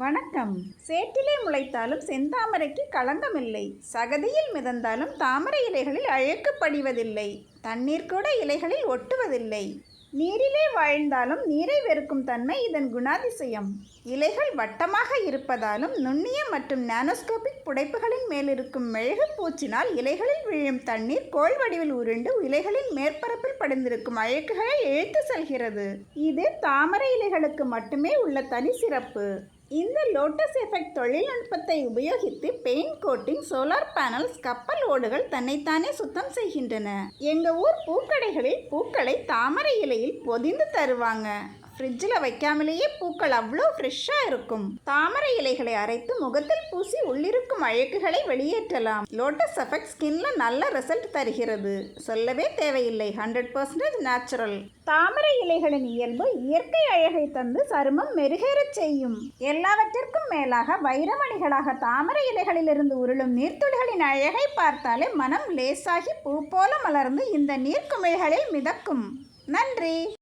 வணக்கம். சேற்றிலே முளைத்தாலும் செந்தாமரைக்கு களங்கமில்லை. சகதியில் மிதந்தாலும் தாமரை இலைகளில் அழுக்கு படிவதில்லை தண்ணீர் கூட இலைகளில் ஒட்டுவதில்லை. நீரிலே வாழ்ந்தாலும் நீரை வெறுக்கும் தன்மை இதன் குணாதிசயம். இலைகள் வட்டமாக இருப்பதாலும் நுண்ணிய மற்றும் நானோஸ்கோபிக் புடைப்புகளின் மேலிருக்கும் மெழுகு பூச்சினால் இலைகளில் விழும் தண்ணீர் கோள் வடிவில் உருண்டு இலைகளின் மேற்பரப்பில் படிந்திருக்கும் அழுக்குகளை இழுத்து செல்கிறது. இது தாமரை இலைகளுக்கு மட்டுமே உள்ள தனி சிறப்பு இந்த லோட்டஸ் எஃபெக்ட் தொழில்நுட்பத்தை உபயோகித்து பெயிண்ட் கோட்டிங் சோலார் பேனல்ஸ் கப்பல் ஓடுகள் தன்னைத்தானே சுத்தம் செய்கின்றன. எங்கள் ஊர் பூக்கடைகளில் பூக்களை தாமரை இலையில் பொதிந்து தருவாங்க. ஃப்ரிட்ஜில் வைக்காமலேயே பூக்கள் அவ்வளோ ஃப்ரெஷ்ஷாக இருக்கும். தாமரை இலைகளை அரைத்து முகத்தில் பூசி உள்ளிருக்கும் அழுக்குகளை வெளியேற்றலாம். லோட்டஸ் எஃபெக்ட் ஸ்கின்ல நல்ல ரிசல்ட் தருகிறது. சொல்லவே தேவையில்லை. ஹண்ட்ரட் பர்சன்டேஜ் நேச்சுரல் தாமரை இலைகளின் இயல்பு இயற்கை அழகை தந்து சருமம் மெருகேறச் செய்யும். எல்லாவற்றிற்கும் மேலாக வைரமணிகளாக தாமரை இலைகளிலிருந்து உருளும் நீர்த்துளிகளின் அழகை பார்த்தாலே மனம் லேசாகி பூ போல மலர்ந்து இந்த நீர்க்குமிழ்களில் மிதக்கும். நன்றி!